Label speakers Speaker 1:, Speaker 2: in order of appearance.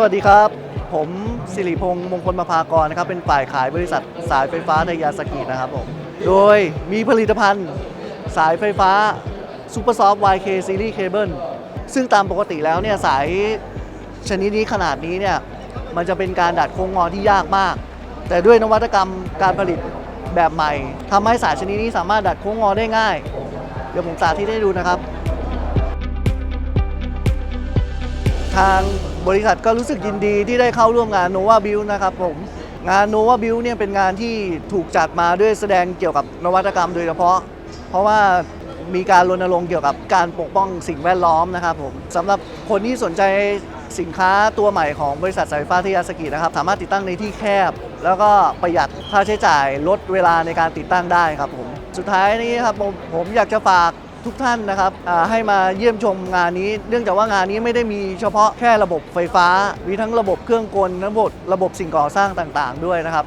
Speaker 1: สวัสดีครับ ผมสิริพงษ์มงคลมาภากรนะครับ เป็นฝ่ายขายบริษัทสายไฟฟ้าไทยยาสกินะครับผม โดยมีผลิตภัณฑ์สายไฟฟ้า Super Soft YK Series Cable ซึ่งตามปกติแล้วเนี่ยสายชนิดนี้ขนาดนี้เนี่ยมันจะเป็นการดัดโค้งงอที่ยากมาก แต่ด้วยนวัตกรรมการผลิตแบบใหม่ทำให้สายชนิดนี้สามารถดัดโค้งงอได้ง่าย เดี๋ยวผมสาธิตให้ดูนะครับ ทางบริษัทก็รู้สึกยินดีที่ได้เข้าร่วมงาน Nova Build นะครับผมงาน Nova Build เนี่ยเป็นงานที่ถูกจัดมาด้วยแสดงเกี่ยวกับนวัตกรรมโดยเฉพาะ เพราะว่ามีการรณรงค์เกี่ยวกับการปกป้องสิ่งแวดล้อมนะครับผมสำหรับคนที่สนใจสินค้าตัวใหม่ของบริษัทสายไฟฟ้าที่ยาสกินะครับ สามารถติดตั้งในที่แคบ แล้วก็ประหยัดค่าใช้จ่ายลดเวลาในการติดตั้งได้ครับผม สุดท้ายนี้ครับผมผมอยากจะฝาก ทุกท่านนะครับให้มาเยี่ยมชมงานนี้ เนื่องจากว่างานนี้ไม่ได้มีเฉพาะแค่ระบบไฟฟ้า มีทั้งระบบเครื่องกลระบบระบบสิ่งก่อสร้างต่าง ๆ ด้วยนะครับ